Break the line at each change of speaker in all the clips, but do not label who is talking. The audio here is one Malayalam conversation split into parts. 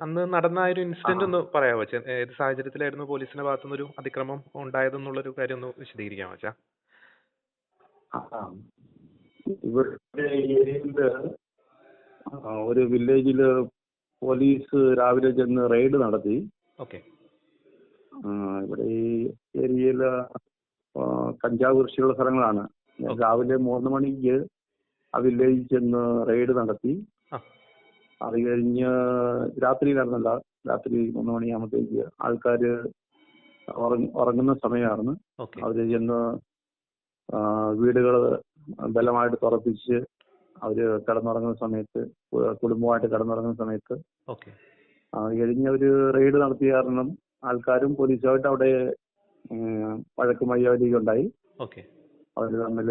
അന്ന് നടന്ന ആ ഒരു ഇൻസിഡന്റ് ഒന്ന് പറയാമോ അച്ഛൻ ഏത് സാഹചര്യത്തിലായിരുന്നു പോലീസിന്റെ ഭാഗത്തുനിന്ന് ഒരു അതിക്രമം ഉണ്ടായതെന്നുള്ളൊരു കാര്യം ഒന്ന് വിശദീകരിക്കാമോ
ആ. ഇവിടെ ഏരിയയിൽ ഒരു വില്ലേജിൽ പോലീസ് രാവിലെ ചെന്ന് റെയ്ഡ് നടത്തി.
ഓക്കെ.
ഇവിടെ ഈ ഏരിയയിൽ കഞ്ചാവ് കൃഷിയുള്ള സ്ഥലങ്ങളാണ്. രാവിലെ മൂന്ന് മണിക്ക് ആ വില്ലേജിൽ ചെന്ന് റെയ്ഡ് നടത്തി. അത് കഴിഞ്ഞ് രാത്രിയിലായിരുന്നല്ല രാത്രി മൂന്ന് മണിയാകുമ്പോഴത്തേക്ക് ആൾക്കാര് ഉറങ്ങുന്ന സമയമായിരുന്നു.
അവർ
അവർ ചെന്ന് വീടുകൾ ബലമായിട്ട് തുറപ്പിച്ച് അവർ കിടന്നുറങ്ങുന്ന സമയത്ത് കുടുംബമായിട്ട് കിടന്നുറങ്ങുന്ന സമയത്ത് അത് കഴിഞ്ഞ് അവർ റെയ്ഡ് നടത്തിയ കാരണം ആൾക്കാരും പോലീസുമായിട്ട് അവിടെ വഴക്കും വയ്യാവലിയും ഉണ്ടായി.
ഓക്കെ.
അവർ തമ്മിൽ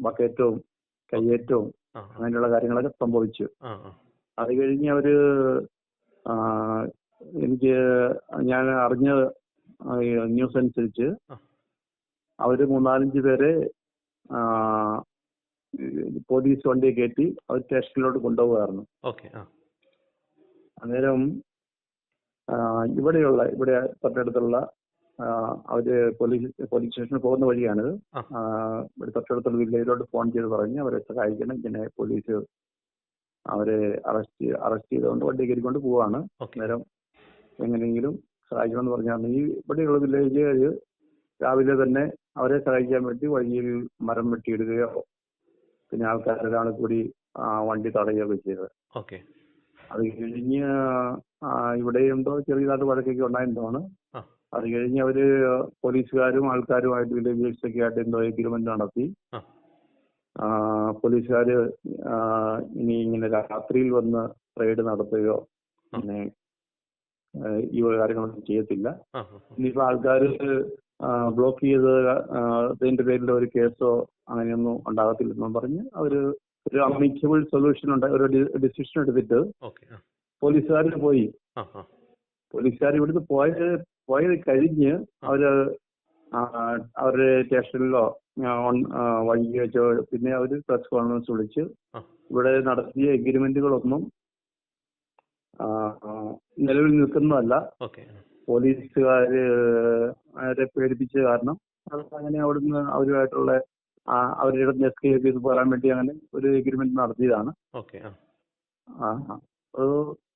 ബക്കേറ്റവും കയ്യേറ്റവും അങ്ങനെയുള്ള കാര്യങ്ങളൊക്കെ സംഭവിച്ചു. അത് കഴിഞ്ഞ് അവർ എനിക്ക് ഞാൻ അറിഞ്ഞ ന്യൂസ് അനുസരിച്ച് അവർ മൂന്നാലഞ്ച് പേരെ പോലീസ് വണ്ടി കയറ്റി അവർ സ്റ്റേഷനിലോട്ട് കൊണ്ടുപോകുമായിരുന്നു അന്നേരം ഇവിടെയുള്ള ഇവിടെ തൊട്ടടുത്തുള്ള അവർ പോലീസ് പോലീസ് സ്റ്റേഷനിൽ പോകുന്ന വഴിയാണിത്. ഇവിടെ തൊട്ടടുത്തുള്ള വില്ലേജിലോട്ട് ഫോൺ ചെയ്ത് പറഞ്ഞ് അവരെ സഹായിക്കണം. ഇങ്ങനെ പോലീസ് അവരെ അറസ്റ്റ് അറസ്റ്റ് ചെയ്തുകൊണ്ട് വണ്ടി കയറിക്കൊണ്ട് പോവാണ്.
നേരം
അന്നേരം എങ്ങനെയെങ്കിലും സഹായിക്കണമെന്ന് പറഞ്ഞാൽ ഈ ഇവിടെയുള്ള വില്ലേജ് രാവിലെ തന്നെ അവരെ സഹായിക്കാൻ വേണ്ടി വഴിയിൽ മരം വെട്ടിയിടുകയോ പിന്നെ ആൾക്കാരെല്ലാം കൂടി വണ്ടി തടയുകയൊക്കെ ചെയ്തത്.
ഓക്കെ.
അത് കഴിഞ്ഞ് ഇവിടെ എന്തോ ചെറിയതായിട്ട് വഴക്കൊക്കെ ഉണ്ടായിരുന്നതാണ്
ആ.
അത് കഴിഞ്ഞ് അവർ പോലീസുകാരും ആൾക്കാരുമായിട്ട് വില്ലേജേഴ്സ് ഒക്കെ ആയിട്ട് എന്തോ എഗ്രിമെന്റ് നടത്തി. പോലീസുകാര് ഇനി ഇങ്ങനെ രാത്രിയിൽ വന്ന് റെയ്ഡ് നടത്തുകയോ പിന്നെ ഈ വക കാര്യങ്ങളൊന്നും ചെയ്യത്തില്ല. ഇനിയിപ്പോ ആൾക്കാർ ബ്ലോക്ക് ചെയ്ത് അതിന്റെ പേരിൽ ഒരു കേസോ അങ്ങനെയൊന്നും ഉണ്ടാകത്തില്ലെന്നും പറഞ്ഞ് അവർ ഒരു അമിക്കബിൾ സൊല്യൂഷൻ ഉണ്ട് ഒരു ഡിസിഷൻ എടുത്തിട്ട്
പോലീസുകാരിന്
പോലീസുകാർ പോയി. പോലീസുകാർ ഇവിടുന്ന് പോയത് പോയത് കഴിഞ്ഞ് അവർ അവർ അവരുടെ സ്റ്റേഷനിലോ വൈകി വെച്ചോ പിന്നെ അവർ പ്രസ് കോൺഫറൻസ് വിളിച്ച് ഇവിടെ നടത്തിയ എഗ്രിമെന്റുകളൊന്നും നിലവിൽ നിൽക്കുന്നതല്ല. പോലീസുകാര് അവരെ പേടിപ്പിച്ച കാരണം അങ്ങനെ അവിടുന്ന് അവരുമായിട്ടുള്ള അവരുടെ അടുത്ത് എസ്കേപ്പ് ചെയ്ത് പോരാൻ വേണ്ടി അങ്ങനെ ഒരു എഗ്രിമെന്റ് നടത്തിയതാണ്.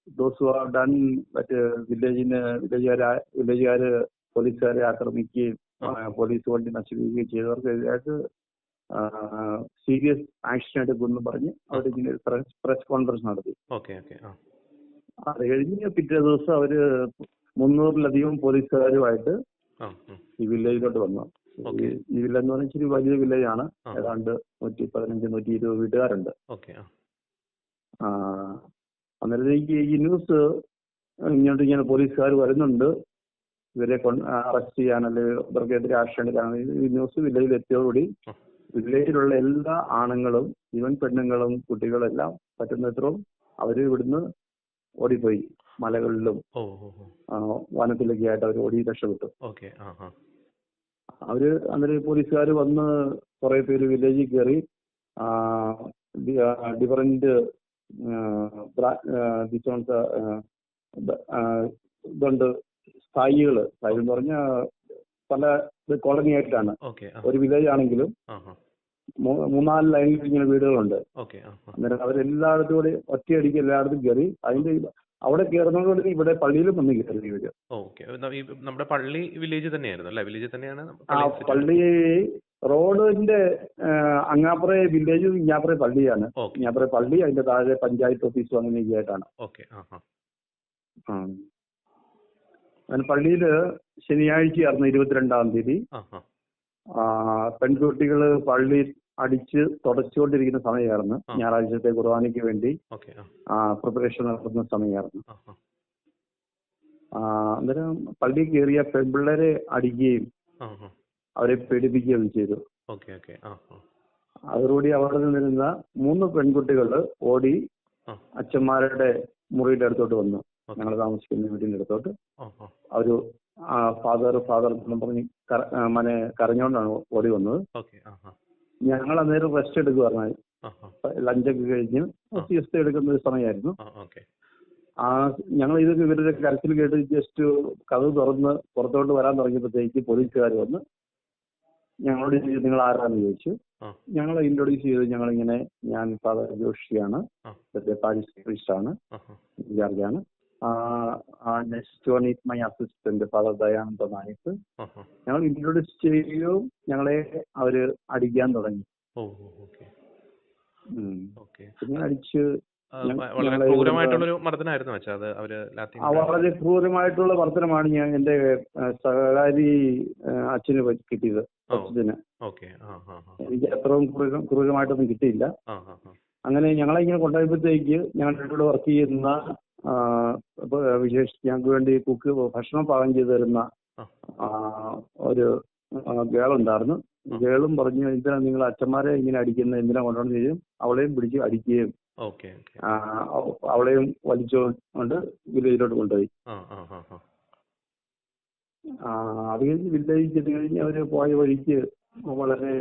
ദോസ് ഹു ഹാവ് ഡൺ മറ്റ് വില്ലേജിന് വില്ലേജുകാരെ വില്ലേജുകാര് പോലീസുകാരെ ആക്രമിക്കുകയും പോലീസ് വണ്ടി നശിപ്പിക്കുകയും ചെയ്തവർക്കെതിരായിട്ട് സീരിയസ് ആക്ഷൻ എടുക്കുമെന്ന് പറഞ്ഞ് ഒരു പ്രസ് കോൺഫറൻസ് നടത്തി. അത് കഴിഞ്ഞ് പിറ്റേ ദിവസം അവർ മുന്നൂറിലധികം പോലീസുകാരുമായിട്ട് ഈ വില്ലേജിലോട്ട് വന്നു. ഈ- വില്ലേജ് എന്ന് പറഞ്ഞാൽ ഇച്ചിരി വലിയ വില്ലേജാണ്
ആണ്.
ഏതാണ്ട് നൂറ്റി പതിനഞ്ച് നൂറ്റി ഇരുപത് വീട്ടുകാരുണ്ട്. അന്നേരത്തേക്ക് ഈ ന്യൂസ് ഇങ്ങോട്ട് ഇങ്ങനെ പോലീസുകാർ വരുന്നുണ്ട്. ഇവരെ അറസ്റ്റ് ചെയ്യാൻ അല്ലെങ്കിൽ ഇവർക്കെതിരെ ആക്ഷൻ എടുക്കാൻ ഈ ന്യൂസ് വില്ലേജിൽ എത്തിയതോടുകൂടി. വില്ലേജിലുള്ള എല്ലാ ആണുങ്ങളും ഇവൻ പെണ്ണുങ്ങളും കുട്ടികളും എല്ലാം പറ്റുന്നത്രയും അവർ ഇവിടുന്ന് ഓടിപ്പോയി മലകളിലും വനത്തിലൊക്കെ ആയിട്ട് അവർ ഓടി രക്ഷപ്പെട്ടു. അവർ അന്നേരം പോലീസുകാർ വന്ന് കുറെ പേര് വില്ലേജിൽ കയറി ഡിഫറെന്റ് ഇതുണ്ട്. സ്ഥായികൾ സ്ഥായി എന്ന് പറഞ്ഞ പല കോളനി ആയിട്ടാണ്. ഒരു വില്ലേജ് ആണെങ്കിലും മൂന്നാൽ ലൈനിൽ ഇങ്ങനെ വീടുകളുണ്ട്. അന്നേരം അവരെല്ലായിടത്തും കൂടി ഒറ്റയടിക്ക് എല്ലായിടത്തും കയറി അതിന്റെ അവിടെ കയറുന്നതോടെ ഇവിടെ പള്ളിയിലും വന്ന് കയറി ഇവർ.
ഓക്കെ നമ്മുടെ പള്ളി വില്ലേജ് തന്നെയായിരുന്നു അല്ലേ? വില്ലേജ് തന്നെയാണ്
ആ
പള്ളി
റോഡിന്റെ അങ്ങാപ്പുറ വില്ലേജ് ഇങ്ങാപ്പുറേ പള്ളിയാണ്. ഇങ്ങാപ്പുറ പള്ളി അതിന്റെ താഴെ പഞ്ചായത്ത് ഓഫീസും അങ്ങനെയൊക്കെ ആയിട്ടാണ്. അങ്ങനെ പള്ളിയിൽ ശനിയാഴ്ചയായിരുന്നു ഇരുപത്തിരണ്ടാം തീയതി. പെൺകുട്ടികൾ പള്ളി അടിച്ച് തുടച്ചുകൊണ്ടിരിക്കുന്ന സമയമായിരുന്നു. ഞായറാഴ്ചത്തെ കുർബാനയ്ക്ക് വേണ്ടി. പ്രിപ്പറേഷൻ നടത്തുന്ന സമയമായിരുന്നു. അന്നേരം പള്ളി കയറിയ പെൺപിള്ളേരെ അടിക്കുകയും അവരെ പേടിപ്പിക്കുകയും ചെയ്തു. അതോടുകൂടി അവിടെ നിന്നിരുന്ന മൂന്ന് പെൺകുട്ടികൾ ഓടി അച്ഛന്മാരുടെ മുറിയുടെ അടുത്തോട്ട് വന്നു. ഞങ്ങൾ താമസിക്കുന്ന വീടിന്റെ അടുത്തോട്ട്. അവർ ഫാദർ ഫാദർ എന്നും പറഞ്ഞ് മനെ കരഞ്ഞോണ്ടാണ് ഓടി വന്നത്. ഞങ്ങൾ അന്നേരം റെസ്റ്റ് എടുക്കുവായിരുന്നു. ലഞ്ചൊക്കെ കഴിഞ്ഞ്
ആ.
എടുക്കുന്ന ഒരു സമയമായിരുന്നു.
ആ
ആ ഞങ്ങൾ ഇതൊക്കെ ഇവരുടെ കരച്ചിൽ കേട്ട് ജസ്റ്റ് കഥ തുറന്ന് പുറത്തോട്ട് വരാൻ തുടങ്ങിയപ്പോഴത്തേക്ക് പോലീസുകാർ വന്ന് ഞങ്ങളോട് നിങ്ങൾ ആരാന്ന് ചോദിച്ചു. ഞങ്ങൾ ഇൻട്രൊഡ്യൂസ് ചെയ്ത് ഞങ്ങളിങ്ങനെ ഞാൻ ഫാദർ ജോഷിയാണ്. ആണ്. ഇൻചാർജാണ് next one is my assistant father Dayananda Nayak ഞങ്ങൾ ഇൻട്രൊഡ്യൂസ് ചെയ്യുകയും ഞങ്ങളെ അവർ അടിക്കാൻ തുടങ്ങി. പിന്നെ അടിച്ച്
വളരെ മർദ്ദനമായിരുന്നു വെച്ചാൽ അത്
അവർ വളരെ ക്രൂരമായിട്ടുള്ള വർത്തനമാണ് ഞാൻ എന്റെ സഹകാരി അച്ഛന് കിട്ടിയത് അച്ഛന്. എനിക്ക് അത്രയും ക്രൂര ക്രൂരമായിട്ടൊന്നും കിട്ടിയില്ല. അങ്ങനെ ഞങ്ങളെ ഇങ്ങനെ കൊണ്ടുപോയപ്പോഴത്തേക്ക് ഞങ്ങളുടെ കൂടെ വർക്ക് ചെയ്യുന്ന വിശേഷിച്ച് ഞങ്ങൾക്ക് വേണ്ടി കുക്ക് ഭക്ഷണം പാകം ചെയ്തു തരുന്ന ഒരു ഗേൾ ഉണ്ടായിരുന്നു. ഗേളും പറഞ്ഞു എന്തിനാ നിങ്ങൾ അച്ഛന്മാരെ ഇങ്ങനെ അടിക്കുന്നത് എന്തിനാ കൊണ്ടുവന്നു ചെയ്യും അവളെയും പിടിച്ച് അടിക്കുകയും അവളെയും വലിച്ചുകൊണ്ട് വില്ലേജിലോട്ട് കൊണ്ടുപോയി. അത് കഴിഞ്ഞ് വില്ലേജ് ചെന്ന് കഴിഞ്ഞ് അവർ പോയ വഴിക്ക് വളരെ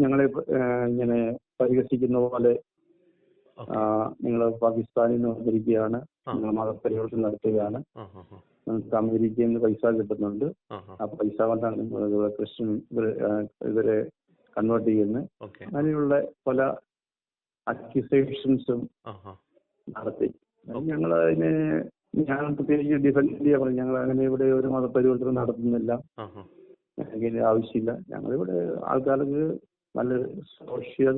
ഞങ്ങളെ ഇങ്ങനെ പരിഹസിക്കുന്ന പോലെ നിങ്ങൾ പാകിസ്ഥാനിൽ നിന്ന് വന്നിരിക്കുകയാണ്. നിങ്ങൾ മതപരിവർത്തനം നടത്തുകയാണ്. നിങ്ങൾക്ക് അമേരിക്കയിൽ നിന്ന് പൈസ കിട്ടുന്നുണ്ട്.
ആ
പൈസ കൊണ്ടാണ് നിങ്ങൾ ക്രിസ്ത്യൻ ഇവർ, കൺവേർട്ട് ചെയ്യുന്നത്. അങ്ങനെയുള്ള പല അക്യൂസേഷൻസും നടത്തി. ഞങ്ങൾ അതിന് ഞാൻ പ്രത്യേകിച്ച് ഡിഫൻഡ് ചെയ്യാൻ പറഞ്ഞു ഞങ്ങൾ അങ്ങനെ ഇവിടെ ഒരു മതപരിവർത്തനം നടത്തുന്നില്ല. അതിന്റെ ആവശ്യമില്ല. ഞങ്ങളിവിടെ ആൾക്കാർക്ക് നല്ല സോഷ്യൽ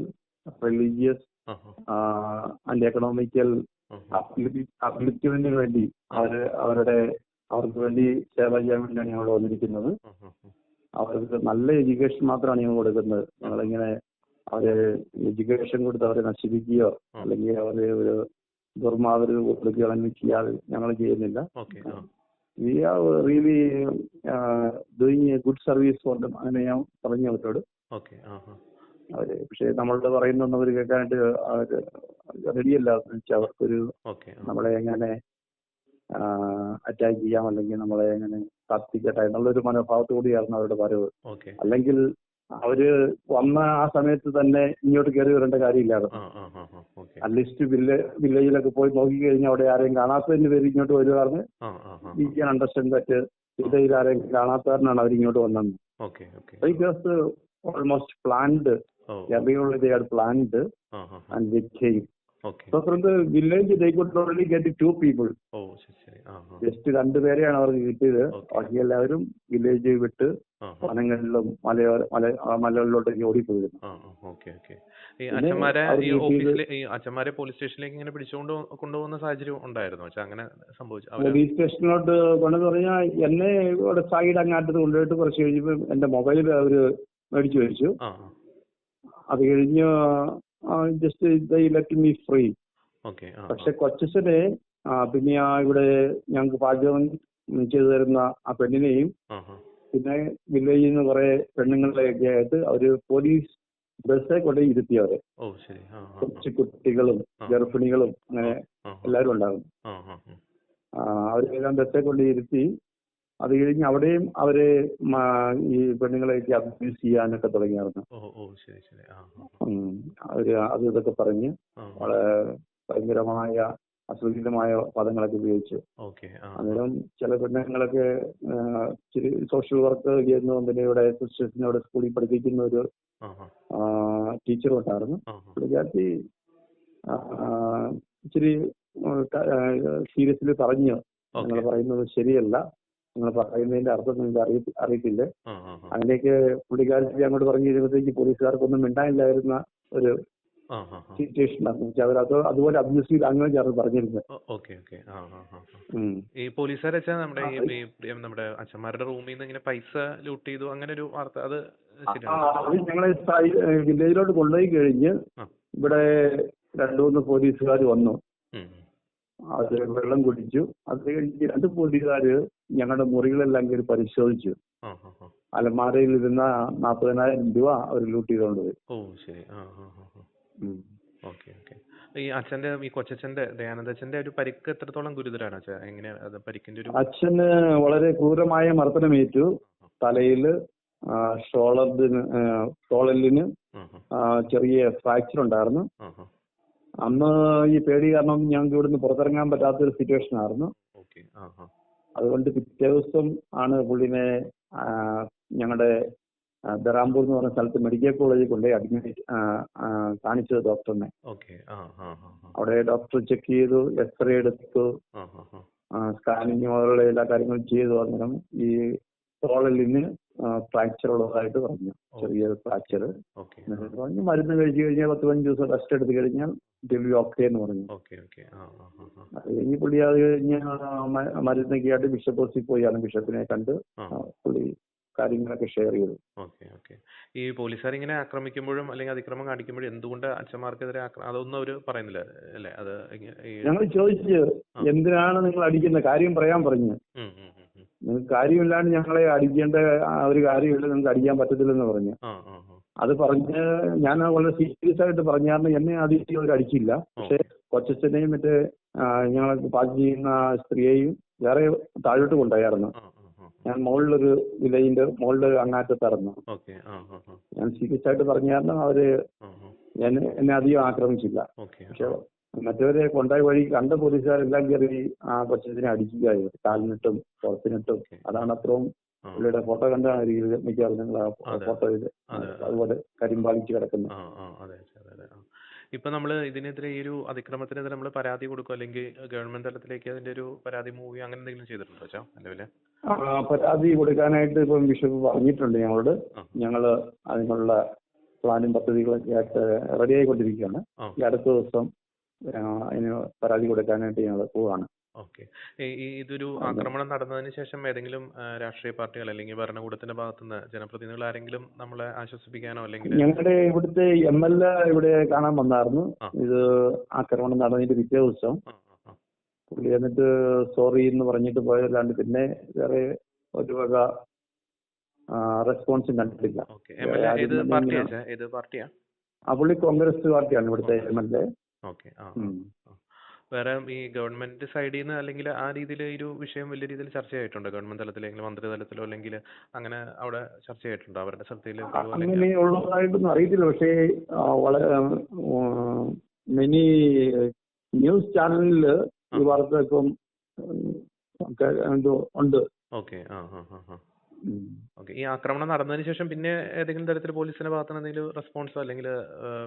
റിലീജിയസ് ആൻഡ് എക്കണോമിക്കൽ
ആ
വേണ്ടി അവർ അവരുടെ അവർക്ക് വേണ്ടി സേവ ചെയ്യാൻ വേണ്ടിയാണ് ഞങ്ങൾ വന്നിരിക്കുന്നത്. അവർക്ക് നല്ല എഡ്യൂക്കേഷൻ മാത്രമാണ് ഞങ്ങൾ കൊടുക്കുന്നത്. ഞങ്ങളിങ്ങനെ അവരെ എഡ്യൂക്കേഷൻ കൊടുത്ത് അവരെ നശിപ്പിക്കുകയോ അല്ലെങ്കിൽ അവരെ ഒരു ദുർമാതൃക കൊടുക്കുകയോ അങ്ങനെ ചെയ്യാതെ ഞങ്ങൾ ചെയ്യുന്നില്ല. We are really doing a good service for them അങ്ങനെ ഞാൻ പറഞ്ഞു അവരോട്. അവർ പക്ഷെ നമ്മളോട് പറയുന്നൊന്നും അവർ കേൾക്കാനായിട്ട് അവർ റെഡിയല്ല വെച്ചാൽ അവർക്കൊരു നമ്മളെ എങ്ങനെ അറ്റാക്ക് ചെയ്യാം അല്ലെങ്കിൽ നമ്മളെ എങ്ങനെ കത്തിക്കട്ടെ എന്നുള്ളൊരു മനോഭാവത്തോടെയായിരുന്നു അവരുടെ വരവ്. അല്ലെങ്കിൽ അവർ വന്ന ആ സമയത്ത് തന്നെ ഇങ്ങോട്ട് കയറി വരേണ്ട കാര്യമില്ലായിരുന്നു അറ്റ്ലീസ്റ്റ് വില്ലേ വില്ലേജിലൊക്കെ പോയി നോക്കിക്കഴിഞ്ഞാൽ അവിടെ ആരെയും കാണാത്തതിന് പേര് ഇങ്ങോട്ട് വരുവാണ്
ആ ആ ആ
വി ക്യാൻ അണ്ടർസ്റ്റാൻഡ് ദാറ്റ് വില്ലേജിൽ ആരെയും കാണാത്തവരനാണ് അവർ ഇങ്ങോട്ട് വന്നത് almost planned എവറിയുള്ള they planned and they came so front the village they could only get to people just രണ്ടുപേരെയാണ് അവർക്ക് കിട്ടിയത്. ബാക്കി എല്ലാവരും വില്ലേജ് വിട്ട് വനങ്ങളിലും മലയോര മല മലകളിലോട്ട് മലകളിലോട്ടൊക്കെ ഓടിപ്പോയിരുന്നു.
അച്ഛന്മാരെ പോലീസ് സ്റ്റേഷനിലേക്ക് ഇങ്ങനെ പിടിച്ചുകൊണ്ട് കൊണ്ടുപോകുന്ന സാഹചര്യം ഉണ്ടായിരുന്നു? അങ്ങനെ സംഭവിച്ചു
പോലീസ് സ്റ്റേഷനിലോട്ട് കൊണ്ടെന്ന് പറഞ്ഞാൽ എന്നെ ഇവിടെ സൈഡ് അങ്ങാട്ടത് കൊണ്ടുപോയിട്ട് കുറച്ച് കഴിഞ്ഞപ്പോൾ എന്റെ മൊബൈൽ അവർ മേടിച്ചു വെച്ചു. അത് കഴിഞ്ഞ് just they let me free പക്ഷെ കൊച്ചച്ഛനെ പിന്നെ ആ ഇവിടെ ഞങ്ങൾക്ക് പാചകം ചെയ്തു തരുന്ന ആ പെണ്ണിനെയും പിന്നെ വില്ലേജിൽ നിന്ന് കുറെ പെണ്ണുങ്ങളെയൊക്കെ ആയിട്ട് അവർ പോലീസ് ബസ്സെ കൊണ്ട് ഇരുത്തി അവരെ. കൊച്ചു കുട്ടികളും ഗർഭിണികളും അങ്ങനെ
എല്ലാരും
എല്ലാവരും ഉണ്ടാകും അവരെല്ലാം ബസ്സെ കൊണ്ട് ഇരുത്തി അത് കഴിഞ്ഞ് അവിടെയും അവർ ഈ പെണ്ണുങ്ങളെയൊക്കെ അബ്യൂസ് ചെയ്യാനൊക്കെ തുടങ്ങിയായിരുന്നു. അവർ അത് ഇതൊക്കെ പറഞ്ഞ് വളരെ ഭയങ്കരമായ അസുഖിതമായ പദങ്ങളൊക്കെ ഉപയോഗിച്ച്. അന്നേരം ചില പെണ്ണുങ്ങളൊക്കെ ഇച്ചിരി സോഷ്യൽ വർക്ക് ചെയ്യുന്ന പിന്നെ ഇവിടെ സിസ്റ്റേഴ്സിനോട് സ്കൂളിൽ പഠിപ്പിക്കുന്ന ഒരു ടീച്ചറും ഉണ്ടായിരുന്നു. പുള്ളിക്കാരത്തി ഇച്ചിരി സീരിയസ്ലി പറഞ്ഞു നിങ്ങൾ പറയുന്നത് ശരിയല്ല. നിങ്ങൾ പറയുന്നതിന്റെ അർത്ഥം നിങ്ങൾക്ക് അറിയ അറിയത്തില്ല. അങ്ങനെയൊക്കെ പുള്ളിക്കാരത്തി അങ്ങോട്ട് പറഞ്ഞു കഴിഞ്ഞപ്പോഴത്തേക്ക് പോലീസുകാർക്കൊന്നും മിണ്ടാനില്ലായിരുന്ന ഒരു സിറ്റുവേഷൻ അവർ അത് അതുപോലെ അബ്യൂസ് ചെയ്ത് അങ്ങനെ ചേർന്ന് പറഞ്ഞിരുന്നത്
ഓ- ഓക്കെ ഓക്കെ. ആ ആ ആ ആ.
ഉം.
ഈ പോലീസുകാരെ വെച്ചാൽ നമ്മുടെ നമ്മുടെ അച്ഛന്മാരുടെ റൂമിൽ നിന്ന് ഇങ്ങനെ പൈസ ലൂട്ട് ചെയ്തു അങ്ങനെ ഒരു വാർത്ത അത്
ഞങ്ങളെ വില്ലേജിലോട്ട് കൊണ്ടുപോയി കഴിഞ്ഞ് ഇവിടെ രണ്ടു മൂന്ന് പോലീസുകാർ വന്നു. അത് വെള്ളം കുടിച്ചു. അത് കഴിഞ്ഞ് രണ്ട് പോലീസുകാര് ഞങ്ങളുടെ മുറികളെല്ലാം കയറി പരിശോധിച്ചു. അലമാരയിൽ ഇരുന്ന നാൽപ്പതിനായിരം രൂപ അവർ ലൂട്ട് ചെയ്തോണ്ട് പോയി.
ഓ ശരി. Okay okay. ഈ അച്ഛന്റെ ഈ കൊച്ചച്ഛന്റെ ദയാനന്ദച്ഛന്റെ ഒരു പരിക്ക് എത്രത്തോളം ഗുരുതരാണ് അച്ഛാ? എങ്ങനെയാ അത് പരിക്കിന്റെ ഒരു
അച്ഛന് വളരെ ക്രൂരമായ മർദ്ദനമേറ്റു. തലയിൽ ഷോളർ ഷോളറിന് ആ, ചെറിയ ഫ്രാക്ചർ ഉണ്ടായിരുന്നു അന്ന് ഈ പേടി കാരണം ഞങ്ങൾക്ക് ഇവിടുന്ന് പുറത്തിറങ്ങാൻ പറ്റാത്ത ഒരു സിറ്റുവേഷൻ ആയിരുന്നു അതുകൊണ്ട് പിറ്റേ ദിവസം ആണ് പുള്ളിനെ ഞങ്ങളുടെ ദറാംപൂർ എന്ന് പറഞ്ഞ സ്ഥലത്ത് മെഡിക്കൽ കോളേജിൽ കൊണ്ടുപോയി അഡ്മിറ്റ് കാണിച്ചത് ഡോക്ടറിനെ. അവിടെ ഡോക്ടർ ചെക്ക് ചെയ്തു എക്സ്റേ എടുത്തു. സ്കാനിങ് പോലുള്ള എല്ലാ കാര്യങ്ങളും ചെയ്തു. അന്നേരം ഈ തോളലിന് ഫ്രാക്ചർ ഉള്ളതായിട്ട് പറഞ്ഞു. ചെറിയ ഫ്രാക്ചർ പറഞ്ഞു മരുന്ന് കഴിച്ചു കഴിഞ്ഞാൽ പത്ത് പതിനഞ്ച് ദിവസം റെസ്റ്റ് എടുത്ത് കഴിഞ്ഞാൽ ഡെലിവറി ഓക്കെ എന്ന് പറഞ്ഞു അത് കഴിഞ്ഞ് പുള്ളി അത് കഴിഞ്ഞ് മരുന്നൊക്കെ ആയിട്ട് ബിഷപ്പ് ഹൗസിൽ പോയാണ് ബിഷപ്പിനെ കണ്ട് പുള്ളി കാര്യങ്ങളൊക്കെ ഷെയർ ചെയ്തു.
Okay okay. ഈ പോലീസുകാർ ഇങ്ങനെ ആക്രമിക്കുമ്പോഴും അല്ലെങ്കിൽ അതിക്രമം കാണിക്കുമ്പോഴും എന്തുകൊണ്ട് അച്ഛന്മാർക്കെതിരെ അതൊന്നും അവർ പറയുന്നില്ല അല്ലേ? അത്
ഞങ്ങൾ ചോദിച്ചു എന്തിനാണ് നിങ്ങൾ അടിക്കുന്ന കാര്യം പറയാൻ പറഞ്ഞു. നിങ്ങൾക്ക് കാര്യമില്ലാണ്ട് ഞങ്ങളെ അടിക്കേണ്ട ഒരു കാര്യമില്ല നിങ്ങൾക്ക് അടിക്കാൻ പറ്റത്തില്ലെന്ന് പറഞ്ഞു. അത് പറഞ്ഞ് ഞാൻ വളരെ സീരിയസ് ആയിട്ട് പറഞ്ഞായിരുന്നു എന്നെ ആദ്യം അവർ അടിച്ചില്ല. പക്ഷെ കൊച്ചച്ഛനെയും മറ്റേ ഞങ്ങളെ പാചകം ചെയ്യുന്ന സ്ത്രീയെയും വേറെ താഴോട്ട് കൊണ്ടുപോയായിരുന്നു. ഞാൻ മുകളിലൊരു വിലയിന്റെ
മുകളിൽ ആ
ഞാൻ സീരിയസ് ആയിട്ട് പറഞ്ഞായിരുന്നു
അവർ
എന്നെ അധികം ആക്രമിച്ചില്ല. പക്ഷെ മറ്റവരെ കൊണ്ടുപോയ വഴി കണ്ട പോലീസുകാരെല്ലാം കയറി ആ കൊച്ചച്ഛനെ അടിക്കുകയായിരുന്നു കാലിനിട്ടും പുറത്തിനിട്ടും. അതാണ് അത്രയും പുള്ളിയുടെ ഫോട്ടോ കണ്ടാണ് ഇരിക്കുന്നത് മിക്കവാറും നിങ്ങൾ ആ. ഫോട്ടോയിൽ അതുപോലെ കരിമ്പാലിച്ച് കിടക്കുന്നത്
ഇപ്പൊ നമ്മൾ ഇതിനെതിരെ ഈ ഒരു അതിക്രമത്തിനെതിരെ നമ്മൾ പരാതി കൊടുക്കുക അല്ലെങ്കിൽ ഗവൺമെന്റ് തലത്തിലേക്ക് അതിന്റെ ഒരു പരാതി മൂവി അങ്ങനെ എന്തെങ്കിലും ചെയ്തിട്ടുണ്ടോ ചാ
നിലവിൽ? പരാതി കൊടുക്കാനായിട്ട് ഇപ്പം ബിഷപ്പ് പറഞ്ഞിട്ടുണ്ട് ഞങ്ങളോട്. ഞങ്ങൾ അതിനുള്ള പ്ലാനും പദ്ധതികളൊക്കെ ആയിട്ട് റെഡി ആയിക്കൊണ്ടിരിക്കുകയാണ്. ഈ അടുത്ത ദിവസം അതിന് പരാതി കൊടുക്കാനായിട്ട് ഞങ്ങൾ പോവാണ്.
ഓക്കെ. ഇതൊരു ആക്രമണം നടന്നതിന് ശേഷം ഏതെങ്കിലും രാഷ്ട്രീയ പാർട്ടികൾ അല്ലെങ്കിൽ ഭരണകൂടത്തിന്റെ ഭാഗത്തുനിന്ന് ജനപ്രതിനിധികൾ ആരെങ്കിലും നമ്മളെ ആശ്വസിപ്പിക്കാനോ അല്ലെങ്കിൽ
ഞങ്ങളുടെ ഇവിടുത്തെ എം എൽ എ ഇവിടെ കാണാൻ വന്നായിരുന്നു. ഇത് ആക്രമണം നടന്നിട്ട് പിറ്റേ ദിവസം. പുള്ളി എന്നിട്ട് സോറി എന്ന് പറഞ്ഞിട്ട് പോയതല്ലാണ്ട് പിന്നെ വേറെ ഒരു വക റെസ്പോൺസും കണ്ടിട്ടില്ല. ആ പുള്ളി കോൺഗ്രസ് പാർട്ടിയാണ് ഇവിടുത്തെ എം എൽ എ.
ഓക്കെ. ആ വേറെ ഈ ഗവൺമെന്റ് സൈഡിൽ നിന്ന് അല്ലെങ്കിൽ ആ രീതിയിൽ ഈ ഒരു വിഷയം വലിയ രീതിയിൽ ചർച്ചയായിട്ടുണ്ടോ? ഗവൺമെന്റ് തലത്തിൽ അല്ലെങ്കിൽ മന്ത്രി തലത്തിലോ അല്ലെങ്കിൽ അങ്ങനെ അവിടെ ചർച്ചയായിട്ടുണ്ടോ? അവരുടെ ശ്രദ്ധയിൽ അല്ലെങ്കിൽ
അങ്ങനെ ഉള്ളതായിട്ടൊന്നും അറിയത്തില്ല. പക്ഷേ വളരെ മെനി ന്യൂസ് ചാനലിൽ ഈ വാർത്ത ഇപ്പം ഉം, എന്തോ ഉണ്ട്.
ഓക്കെ. ആ ആ ആ ആ. ഓക്കെ. ഈ ആക്രമണം നടന്നതിന് ശേഷം പിന്നെ ഏതെങ്കിലും തരത്തിൽ പോലീസിന്റെ ഭാഗത്തുനിന്ന് എന്തെങ്കിലും റെസ്പോൺസോ അല്ലെങ്കിൽ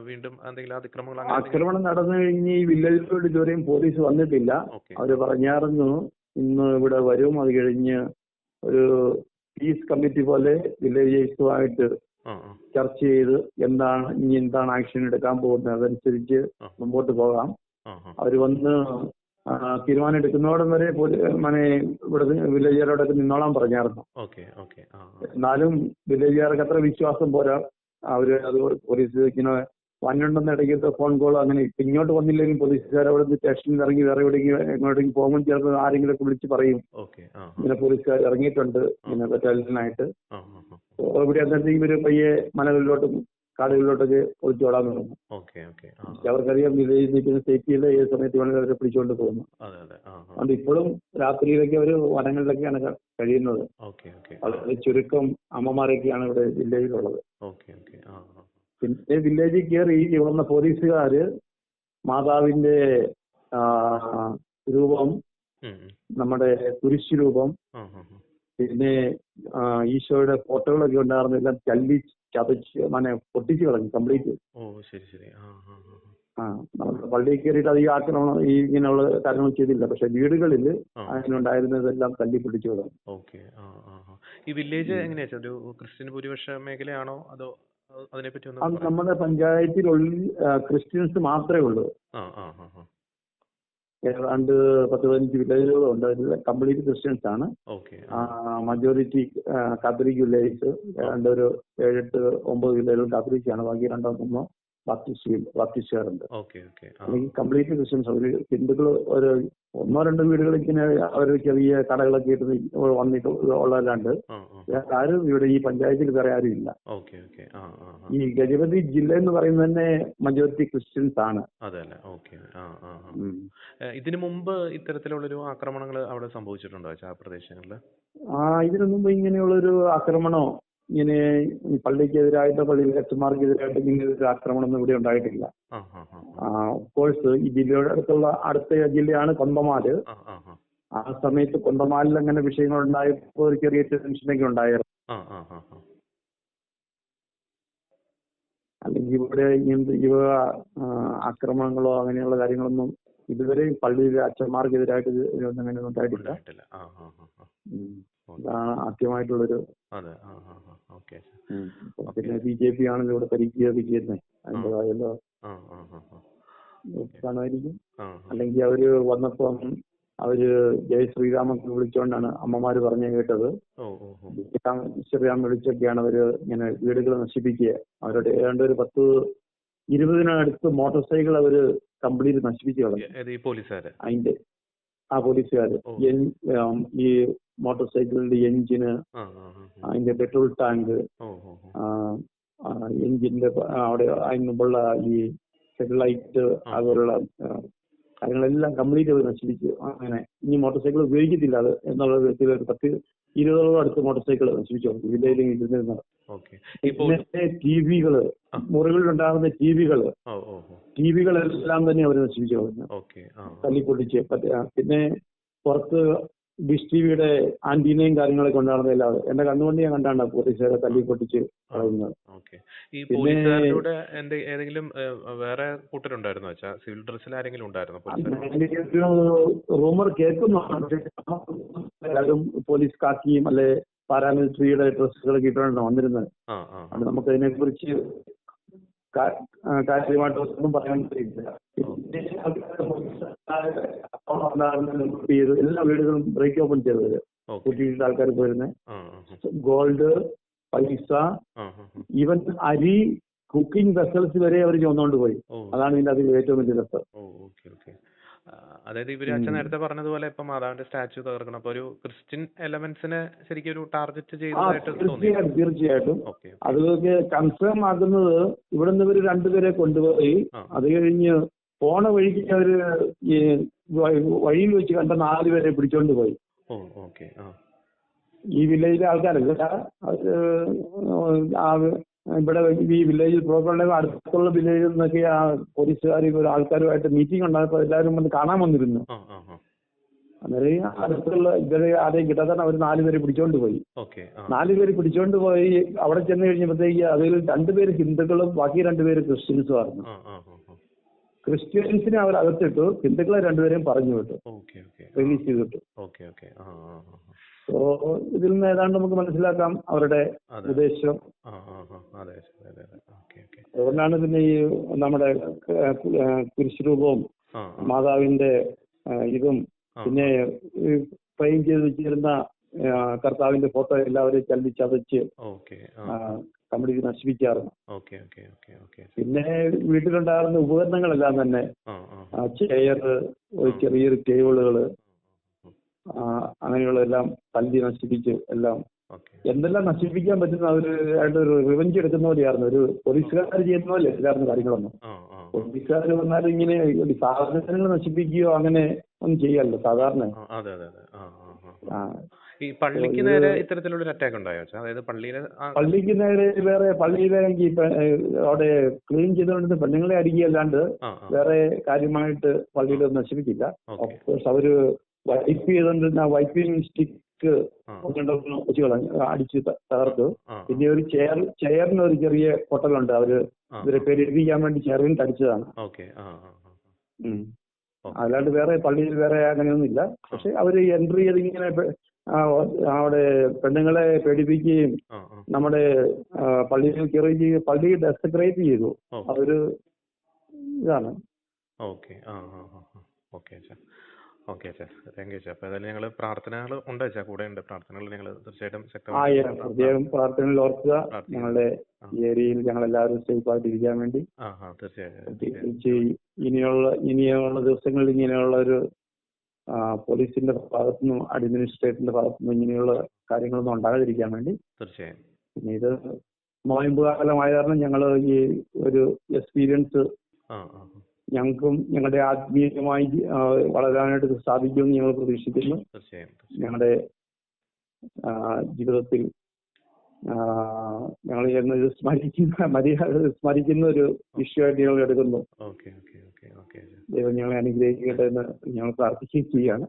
വീണ്ടും എന്തെങ്കിലും അതിക്രമങ്ങൾ അങ്ങനെ എന്തെങ്കിലും-
ആക്രമണം നടന്നു കഴിഞ്ഞ് ഈ വില്ലേജിലോട്ട് ഇതുവരെയും പോലീസ് വന്നിട്ടില്ല.
ഓക്കെ.
അവർ പറഞ്ഞായിരുന്നു ഇന്ന് ഇവിടെ വരും. അത് കഴിഞ്ഞ് ഒരു പീസ് കമ്മിറ്റി പോലെ വില്ലേജേഴ്സുമായിട്ട്
ആ ആ.
ചർച്ച ചെയ്ത് എന്താണ് ഇനി എന്താണ് ആക്ഷൻ എടുക്കാൻ പോകുന്നത് അതനുസരിച്ച്
ആ.
മുമ്പോട്ട് പോകാം.
അവർ ആ.
വന്ന് തീരുമാനം എടുക്കുന്നോടം വരെ മനെ ഇവിടെ വില്ലേജുകാരോടൊക്കെ നിന്നോളാൻ പറഞ്ഞായിരുന്നു. എന്നാലും വില്ലേജുകാർക്ക് അത്ര വിശ്വാസം പോരാ. അവർ അത് പോലീസ് ഇങ്ങനെ വന്നിട്ടുണ്ടെന്ന് ഇടയ്ക്കത്തെ ഫോൺ കോൾ അങ്ങനെ ഇങ്ങോട്ട് വന്നില്ലെങ്കിൽ പോലീസുകാർ അവിടെ നിന്ന് സ്റ്റേഷനിൽ ഇറങ്ങി വേറെ എവിടെയെങ്കിലും എങ്ങോട്ടെങ്കിലും പോകുമ്പോൾ ചിലപ്പോൾ ആരെങ്കിലും ഒക്കെ വിളിച്ച് പറയും. ഇങ്ങനെ പോലീസുകാർ ഇറങ്ങിയിട്ടുണ്ട്. ഇങ്ങനെ ബറ്റാലിയനായിട്ട് ഇവിടെ അന്നേരത്തേക്കും ഒരു പയ്യെ മലകളിലോട്ടും കാടുകളിലോട്ടൊക്കെ ഒളിച്ചോടാൻ തുടങ്ങും. അവർക്കറിയാം വിലയിൽ നിൽക്കുന്ന സേഫ്റ്റിയുടെ ഏത് സമയത്ത് വേണമെങ്കിലും അവരെ പിടിച്ചുകൊണ്ട് പോകുന്നു. അതുകൊണ്ട് ഇപ്പോഴും രാത്രിയിലൊക്കെ അവർ വനങ്ങളിലൊക്കെയാണ് കഴിയുന്നത്. വളരെ ചുരുക്കം അമ്മമാരൊക്കെയാണ് ഇവിടെ
ആ
പിന്നെ വില്ലേജിൽ കയറി ഇവിടുന്ന പോലീസുകാര് മാതാവിന്റെ രൂപം. നമ്മുടെ കുരിശ് രൂപം പിന്നെ ഈശോയുടെ ഫോട്ടോകളൊക്കെ ഉണ്ടായിരുന്നു എല്ലാം തല്ലി ചതച്ച് മനെ പൊട്ടിച്ച് കളഞ്ഞു കംപ്ലീറ്റ്
ഓ ശരി ശരി. ആ
നമ്മുടെ പള്ളിയിൽ കയറിയിട്ട് അധികം ആക്രമണം ഈ ഇങ്ങനെയുള്ള കാര്യങ്ങൾ ചെയ്തില്ല. പക്ഷെ വീടുകളിൽ അതിനുണ്ടായിരുന്നതെല്ലാം തല്ലി പിടിച്ചു കളഞ്ഞു.
ഓക്കെ. ഈ വില്ലേജ് എങ്ങനെയാ? ഒരു ക്രിസ്ത്യൻ ഭൂരിപക്ഷ മേഖലയാണോ അതോ അതിനെപ്പറ്റി
അത് നമ്മുടെ പഞ്ചായത്തിലുള്ളിൽ ആ, ക്രിസ്ത്യൻസ് മാത്രമേ ഉള്ളൂ. ഏതാണ്ട് പത്ത് പതിനഞ്ച് വില്ലേജുകളുണ്ട് അതിൽ കംപ്ലീറ്റ് ക്രിസ്ത്യൻസ് ആണ്
ഓക്കെ
മജോറിറ്റി കാത്തലിക് വില്ലേജ് ഏതാണ്ട് ഒരു ഏഴെട്ട് ഒമ്പത് വില്ലേജുകൾ കാത്തലിക് ആണ് ബാക്കി രണ്ടോ മൂന്നോ ബാപ്റ്റിസ്റ്റ് ബാപ്റ്റിസ്റ്റുകാരുണ്ട് അല്ലെങ്കിൽ കംപ്ലീറ്റ് ക്രിസ്ത്യൻസ് അവർ ഹിന്ദുക്കൾ ഒരു ഒന്നോ രണ്ടോ വീടുകൾ ഇങ്ങനെ അവർ ചെറിയ കടകളൊക്കെ ഇട്ട് വന്നിട്ട്
ആ
വേറെ ആരും ഇവിടെ ഈ പഞ്ചായത്തിൽ വേറെ ആരും ഇല്ല. ഈ ഗജപതി ജില്ല എന്ന് പറയുന്നത് തന്നെ മജോറിറ്റി ക്രിസ്ത്യൻസ് ആണ്
ഇതിനു മുമ്പ് ഇത്തരത്തിലുള്ളൊരു ആക്രമണങ്ങൾ അവിടെ സംഭവിച്ചിട്ടുണ്ടോ ആ പ്രദേശങ്ങളിൽ
ആ ഇതിനു മുമ്പ് ഇങ്ങനെയുള്ളൊരു ആക്രമണമോ ഇങ്ങനെ പള്ളിക്കെതിരായിട്ടോ പള്ളിയിലെ അച്ഛന്മാർക്കെതിരായിട്ടോ ഇങ്ങനെ ഒരു ആക്രമണമൊന്നും ഇവിടെ ഉണ്ടായിട്ടില്ല. കോഴ്സ് ഈ ജില്ലയുടെ അടുത്തുള്ള അടുത്ത ജില്ലയാണ് കൊന്തമാൽ
ആ
സമയത്ത് കൊന്തമാലിൽ അങ്ങനെ വിഷയങ്ങൾ ഉണ്ടായപ്പോൾ ഒരു ചെറിയ ടെൻഷനൊക്കെ ഉണ്ടായിരുന്നു. അല്ലെങ്കിൽ ഇവിടെ ഇങ്ങനത്തെ ഇവ ആക്രമണങ്ങളോ അങ്ങനെയുള്ള കാര്യങ്ങളൊന്നും ഇതുവരെ പള്ളിയിലെ അച്ഛന്മാർക്കെതിരായിട്ട് അങ്ങനെ ഒന്നും ഉണ്ടായിട്ടില്ല. ഇതാണ് ആദ്യമായിട്ടുള്ളൊരു. പിന്നെ ബി ജെ പി ആണല്ലോ ഇവിടെ ഭരിക്കുക ചെയ്യുന്നത്
അതിന്റേതായല്ലോ
കാണുമായിരിക്കും. അല്ലെങ്കിൽ അവർ വന്നപ്പം അവർ ജയ് ശ്രീരാമൊക്കെ വിളിച്ചോണ്ടാണ് അമ്മമാര് പറഞ്ഞു കേട്ടത്.
ശ്രീരാമൻ
ശ്രീരാം വിളിച്ചൊക്കെയാണ് അവർ ഇങ്ങനെ വീടുകൾ നശിപ്പിക്കുക. അവരുടെ ഏതാണ്ട് ഒരു പത്ത് ഇരുപതിനടുത്ത് മോട്ടോർ സൈക്കിൾ അവർ കംപ്ലീറ്റ് നശിപ്പിച്ചു കളഞ്ഞു. അതിന്റെ ആ പോലീസുകാര്. ഈ മോട്ടോർ സൈക്കിളിന്റെ എഞ്ചിന്. അതിന്റെ പെട്രോൾ ടാങ്ക് എഞ്ചിന്റെ അവിടെ അതിന് മുമ്പുള്ള ഈ ഹെഡ്ലൈറ്റ് അതുപോലുള്ള കാര്യങ്ങളെല്ലാം കംപ്ലീറ്റ് അവർ നശിപ്പിച്ചു അങ്ങനെ. ഇനി മോട്ടോർ സൈക്കിൾ ഉപയോഗിക്കത്തില്ല അത് എന്നുള്ള വിധത്തിൽ ഒരു പത്ത് ഇരുപതോളം അടുത്ത് മോട്ടോർ സൈക്കിൾ നശിപ്പിച്ചു ജില്ലയിലും ഇരുന്നിരുന്നത് ഇന്നത്തെ ടി
വികൾ.
മുറികളിലുണ്ടാകുന്ന ടി
വികൾ
ടി വികളെല്ലാം തന്നെ അവർ നശിപ്പിച്ചു തല്ലിപ്പൊട്ടിച്ച് പിന്നെ പുറത്ത് ഡിഷ് ടി വിയുടെ ആന്റീനയും കാര്യങ്ങളൊക്കെ ഉണ്ടാകുന്നതല്ലാതെ എന്റെ കണ്ണുകൊണ്ട് ഞാൻ കണ്ടാണ് പോലീസുകാരെ തല്ലിപ്പൊട്ടിച്ച് കളയുന്നത്.
ഓക്കെ. ഈ പോലീസുകാരുടെ ഏതെങ്കിലും വേറെ കൂട്ടരുണ്ടായിരുന്നോ സിവിൽ ഡ്രസ്സിൽ ആരെങ്കിലും ഉണ്ടായിരുന്നു
റൂമർ കേൾക്കുന്നു. എല്ലാവരും പോലീസ് കാക്കിയും അല്ലെ പാരാമിലിറ്ററിയുടെ ഡ്രസ്സുകൾ ഇട്ടാണ് വന്നിരുന്നത്. നമുക്ക് അതിനെ കുറിച്ച് കാര്യമായിട്ട് ഒന്നും പറയാൻ കഴിയില്ല ചെയ്ത് എല്ലാ വീടുകളും ബ്രേക്ക് ഓപ്പൺ ചെയ്തത് കൂട്ടിയിട്ട് ആൾക്കാർ പോയിരുന്നത് ഗോൾഡ് പൈസ. ഈവൻ അരി കുക്കിംഗ് വെസൽസ് വരെ അവർ ചുമന്നുകൊണ്ട് പോയി. അതാണ് ഇതിന്റെ അതിൽ ഏറ്റവും വലിയ രസം
അതായത് ഇവർ അച്ഛൻ നേരത്തെ പറഞ്ഞതുപോലെ ഇപ്പൊ മാതാവിന്റെ സ്റ്റാച്ചു തകർക്കണം. അപ്പൊ ഒരു ക്രിസ്ത്യൻ എലമെന്റ്സിനെ ശരിക്കും ഒരു ടാർഗറ്റ് ചെയ്തതായിട്ട്
തീർച്ചയായിട്ടും തീർച്ചയായിട്ടും. അതൊക്കെ കൺഫേം ആക്കുന്നത് ഇവിടെ നിന്ന് ഇവർ രണ്ടുപേരെ കൊണ്ടുപോയി. അത് കഴിഞ്ഞ് പോണ വഴിക്ക് അവർ ഈ വഴിയിൽ വെച്ച് കണ്ട നാല് പേരെ പിടിച്ചോണ്ട് പോയി. ഈ വില്ലേജിലെ ആൾക്കാരല്ല അത് ആ ഇവിടെ ഈ വില്ലേജിൽ പ്രോപ്പർ അടുത്തുള്ള വില്ലേജിൽ നിന്നൊക്കെ ആ പോലീസുകാർ ആൾക്കാരുമായിട്ട് മീറ്റിംഗ് ഉണ്ടായപ്പോൾ എല്ലാവരും വന്ന് കാണാൻ വന്നിരുന്നു. അന്നേരം അടുത്തുള്ള ഇവരെ ആരെയും കിട്ടാതെ അവർ നാലുപേരെ പിടിച്ചോണ്ട് പോയി. നാലുപേര് പിടിച്ചോണ്ട് പോയി അവിടെ ചെന്ന് കഴിഞ്ഞപ്പോഴത്തേക്ക് അതിൽ രണ്ടുപേര് ഹിന്ദുക്കളും ബാക്കി രണ്ടുപേര് ക്രിസ്ത്യൻസും ആയിരുന്നു. ക്രിസ്ത്യൻസിനെ അവർ അകത്തിട്ടു. ഹിന്ദുക്കളെ രണ്ടുപേരെയും പറഞ്ഞു വിട്ടു. റിലീസ് ചെയ്തിട്ടു. സോ ഇതിൽ നിന്ന് ഏതാണ്ട് നമുക്ക് മനസ്സിലാക്കാം അവരുടെ ഉദ്ദേശം. അതുകൊണ്ടാണ് പിന്നെ ഈ നമ്മുടെ കുരിശുരൂപവും മാതാവിന്റെ ഇതും പിന്നെ ഫ്രെയിം ചെയ്ത് വെച്ചിരുന്ന കർത്താവിന്റെ ഫോട്ടോ എല്ലാവരും ചല്ലി ചതച്ച് ഇത് നശിപ്പിക്കാറുണ്ട് പിന്നെ വീട്ടിലുണ്ടാകുന്ന ഉപകരണങ്ങളെല്ലാം തന്നെ
ആ
ചെയർ ചെറിയൊരു ടേബിളുകൾ അങ്ങനെയുള്ള എല്ലാം തല്ലി നശിപ്പിച്ച് എല്ലാം. എന്തെല്ലാം നശിപ്പിക്കാൻ പറ്റുന്ന അവർ ആയിട്ട് ഒരു റിവഞ്ച് എടുക്കുന്ന പോലെയായിരുന്നു. ഒരു പോലീസുകാർ ചെയ്യുന്ന പോലെ ഇല്ലായിരുന്നു കാര്യങ്ങളൊന്നും. പോലീസുകാർ വന്നാൽ ഇങ്ങനെ സാധനങ്ങൾ നശിപ്പിക്കുകയോ അങ്ങനെ ഒന്നും ചെയ്യാറില്ല സാധാരണ.
ഈ പള്ളിക്ക് നേരെ ഇത്തരത്തിലുള്ള ഒരു അറ്റാക്ക് ഉണ്ടായോ അതായത് പള്ളിയിലെ
പള്ളിക്ക് നേരെ വേറെ പള്ളിയിലെ അവിടെ ക്ലീൻ ചെയ്തുകൊണ്ട് പെണ്ണുങ്ങളെ അടിക്കുകയല്ലാണ്ട് വേറെ കാര്യമായിട്ട് പള്ളിയിൽ നശിപ്പിക്കില്ല. ഓഫ്കോഴ്സ് അവർ വൈപ്പ് ചെയ്തുകൊണ്ടിരുന്ന വൈപ്പിംഗ് സ്റ്റിക്ക് വെച്ച് കളഞ്ഞു അടിച്ച് തകർത്തു. പിന്നെ ഒരു ചെയർ ചെയറിന് ഒരു ചെറിയ പൊട്ടലുണ്ട്.
അവർ
ഇവരെ പേരിപ്പിക്കാൻ വേണ്ടി ചെയറിൽ
തടിച്ചതാണ്.
അല്ലാണ്ട് വേറെ പള്ളിയിൽ വേറെ അങ്ങനെയൊന്നുമില്ല. പക്ഷെ അവർ എൻട്രി ചെയ്ത് ഇങ്ങനെ അവിടെ പെണ്ണുങ്ങളെ പേടിപ്പിക്കുകയും നമ്മുടെ പള്ളിയിൽ കയറി പള്ളി ഡെസ്ക്രൈബ് ചെയ്തു.
അവർ
അതൊരു ഇതാണ്.
ഓക്കെ. ആ ആ ഓക്കെ അച്ഛാ. ഓക്കെ അച്ഛാ. താങ്ക് യു അച്ഛാ. അപ്പൊ ഏതായാലും ഞങ്ങൾ പ്രാർത്ഥനകൾ ഉണ്ട് അച്ഛാ. കൂടെ ഉണ്ട് പ്രാർത്ഥനകൾ. ഞങ്ങൾ തീർച്ചയായിട്ടും
പ്രത്യേകം പ്രാർത്ഥനയിൽ ഓർക്കുക. ഞങ്ങളുടെ ഏരിയയിൽ ഞങ്ങൾ എല്ലാവരും സേഫ് ആയിട്ട് ഇരിക്കാൻ വേണ്ടി.
ആ ആ. തീർച്ചയായും തീർച്ചയായും.
പ്രത്യേകിച്ച് ഇനിയുള്ള ഇനിയുള്ള ദിവസങ്ങളിൽ ഇങ്ങനെയുള്ള ഒരു പോലീസിന്റെ ഭാഗത്തുനിന്നും അഡ്മിനിസ്ട്രേറ്ററിന്റെ ഭാഗത്തുനിന്നും ഇങ്ങനെയുള്ള കാര്യങ്ങളൊന്നും ഉണ്ടാകാതിരിക്കാൻ വേണ്ടി
തീർച്ചയായും.
പിന്നെ ഇത് നോയമ്പ് കാലമായ കാരണം ഞങ്ങൾ ഈ ഒരു എക്സ്പീരിയൻസ്. ഞങ്ങൾക്കും ഞങ്ങളുടെ ആത്മീയമായി വളരാനായിട്ട് സാധിക്കുമെന്ന് ഞങ്ങൾ പ്രതീക്ഷിക്കുന്നു. ഞങ്ങളുടെ ജീവിതത്തിൽ ഞങ്ങൾ ചെന്ന് ഇത് സ്മരിക്കുന്ന മര്യാദ സ്മരിക്കുന്ന ഒരു വിഷയമായിട്ട് ഞങ്ങൾ എടുക്കുന്നു. ദൈവം ഞങ്ങളെ അനുഗ്രഹിക്കട്ടെ എന്ന് ഞങ്ങൾ പ്രാർത്ഥിക്കുകയും ചെയ്യാണ്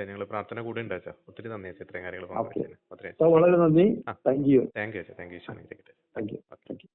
ഞങ്ങൾ പ്രാർത്ഥന കൂടെ ഉണ്ട് അച്ഛാ. ഒത്തിരി നന്ദി അച്ഛാ ഇത്രയും കാര്യങ്ങൾ
വളരെ നന്ദി. Thank you.
താങ്ക് യു അച്ഛാ. Thank you
thank you. Thank you.